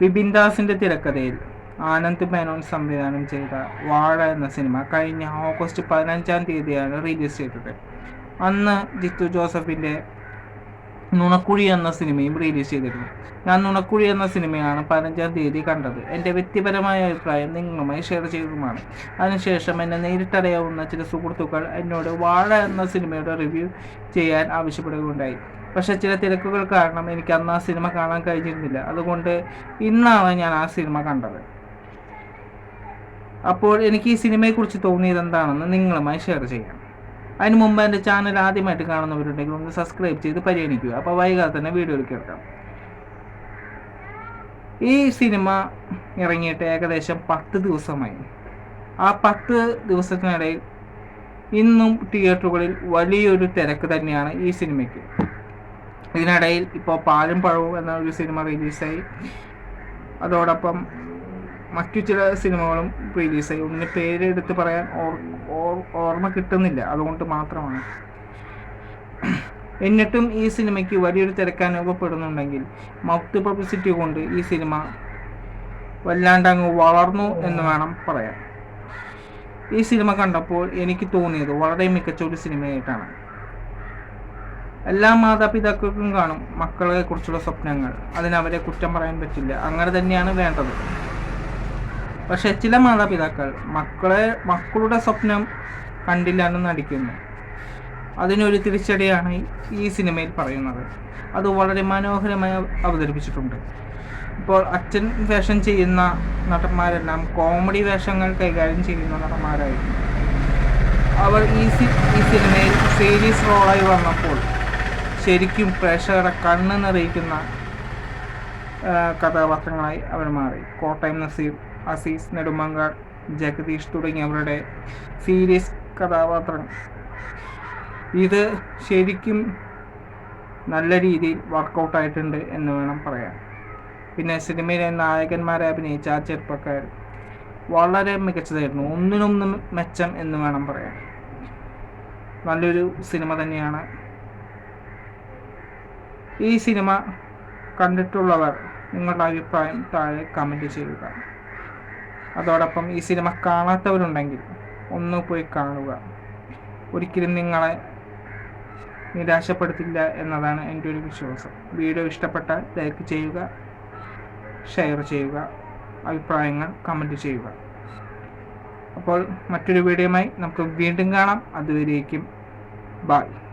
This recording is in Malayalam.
വിപിൻ ദാസിന്റെ തിരക്കഥയിൽ ആനന്ദ് മേനോൻ സംവിധാനം ചെയ്ത വാഴ എന്ന സിനിമ കഴിഞ്ഞ ഓഗസ്റ്റ് പതിനഞ്ചാം തീയതിയാണ് റിലീസ് ചെയ്തത്. അന്ന് ജിത്തു ജോസഫിന്റെ നുണക്കുഴി എന്ന സിനിമയും റിലീസ് ചെയ്തിരുന്നു. ഞാൻ നുണക്കുഴി എന്ന സിനിമയാണ് പതിനഞ്ചാം തീയതി കണ്ടത്. എന്റെ വ്യക്തിപരമായ അഭിപ്രായം നിങ്ങളുമായി ഷെയർ ചെയ്തതുമാണ്. അതിനുശേഷം എന്നെ നേരിട്ടറിയാവുന്ന ചില സുഹൃത്തുക്കൾ എന്നോട് വാഴ എന്ന സിനിമയുടെ റിവ്യൂ ചെയ്യാൻ ആവശ്യപ്പെടുകയുണ്ടായി. പക്ഷേ ചില തിരക്കുകൾ കാരണം എനിക്ക് അന്ന് ആ സിനിമ കാണാൻ കഴിഞ്ഞിരുന്നില്ല. അതുകൊണ്ട് ഇന്നാണ് ഞാൻ ആ സിനിമ കണ്ടത്. അപ്പോൾ എനിക്ക് ഈ സിനിമയെക്കുറിച്ച് തോന്നിയത് എന്താണെന്ന് നിങ്ങളുമായി ഷെയർ ചെയ്യാം. അതിന് മുമ്പ് എന്റെ ചാനൽ ആദ്യമായിട്ട് കാണുന്നവരുണ്ടെങ്കിൽ ഒന്ന് സബ്സ്ക്രൈബ് ചെയ്ത് പരിഗണിക്കുക. അപ്പോൾ വൈകാതെ തന്നെ വീഡിയോ കേൾക്കാം ഈ സിനിമ ഇറങ്ങിയിട്ട് ഏകദേശം പത്ത് ദിവസമായി. ആ പത്ത് ദിവസത്തിനിടയിൽ ഇന്നും തിയേറ്ററുകളിൽ വലിയൊരു തിരക്ക് തന്നെയാണ് ഈ സിനിമയ്ക്ക്. ഇതിനിടയിൽ ഇപ്പോൾ പാലും പഴവും എന്ന ഒരു സിനിമ റിലീസായി. അതോടൊപ്പം മറ്റു ചില സിനിമകളും റിലീസായി. ഒന്നിന് പേരെടുത്ത് പറയാൻ ഓർ- ഓർ- ഓർമ്മ കിട്ടുന്നില്ല. അതുകൊണ്ട് മാത്രമാണ്. എന്നിട്ടും ഈ സിനിമയ്ക്ക് വലിയൊരു തിരക്ക് അനുഭവപ്പെടുന്നുണ്ടെങ്കിൽ മൗത്ത് പബ്ലിസിറ്റി കൊണ്ട് ഈ സിനിമ വല്ലാണ്ട് അങ്ങ് വളർന്നു എന്ന് വേണം പറയാൻ. ഈ സിനിമ കണ്ടപ്പോൾ എനിക്ക് തോന്നിയത് വളരെ മികച്ച ഒരു സിനിമയായിട്ടാണ്. എല്ലാ മാതാപിതാക്കൾക്കും കാണും മക്കളെ കുറിച്ചുള്ള സ്വപ്നങ്ങൾ. അതിനവരെ കുറ്റം പറയാൻ പറ്റില്ല. അങ്ങനെ തന്നെയാണ് വേണ്ടത്. പക്ഷെ ചില മാതാപിതാക്കൾ മക്കളെ മക്കളുടെ സ്വപ്നം കണ്ടില്ല എന്ന് നടിക്കുന്നു. അതിനൊരു തിരിച്ചടിയാണ് ഈ- സിനിമയിൽ പറയുന്നത്. അത് വളരെ മനോഹരമായി അവതരിപ്പിച്ചിട്ടുണ്ട്. ഇപ്പോൾ അച്ഛൻ വേഷം ചെയ്യുന്ന നടന്മാരെല്ലാം കോമഡി വേഷങ്ങൾ കൈകാര്യം ചെയ്യുന്ന നടന്മാരായിരുന്നു. അവർ ഈ ഈ സിനിമയിൽ സീരീസ് റോളായി വന്നപ്പോൾ ശരിക്കും പ്രേക്ഷകരുടെ കണ്ണ് നിറയിക്കുന്ന കഥാപാത്രങ്ങളായി അവർ മാറി. കോട്ടയം നസീർ അസീസ് നെടുമങ്ങാട് ജഗദീഷ് തുടങ്ങിയവരുടെ സീരിയസ് കഥാപാത്രങ്ങൾ. ഇത് ശരിക്കും നല്ല രീതിയിൽ വർക്കൗട്ട് ആയിട്ടുണ്ട് എന്ന് വേണം പറയാൻ. പിന്നെ സിനിമയിലെ നായകന്മാരെ അഭിനയിച്ച ആ ചെറുപ്പക്കാർ വളരെ മികച്ചതായിരുന്നു. ഒന്നിനൊന്നും മെച്ചം എന്ന് വേണം പറയാൻ. നല്ലൊരു സിനിമ തന്നെയാണ് ഈ സിനിമ കണ്ടിട്ടുള്ളവർ നിങ്ങളുടെ അഭിപ്രായം താഴെ കമന്റ് ചെയ്യുക. അതോടൊപ്പം ഈ സിനിമ കാണാത്തവരുണ്ടെങ്കിൽ ഒന്ന് പോയി കാണുക. ഒരിക്കലും നിങ്ങളെ നിരാശപ്പെടുത്തില്ല എന്നതാണ് എന്റെ ഒരു വിശ്വാസം. വീഡിയോ ഇഷ്ടപ്പെട്ടാൽ ലൈക്ക് ചെയ്യുക ഷെയർ ചെയ്യുക അഭിപ്രായങ്ങൾ കമന്റ് ചെയ്യുക. അപ്പോൾ മറ്റൊരു വീഡിയോയുമായി നമുക്ക് വീണ്ടും കാണാം. അതുവരേക്കും ബായ്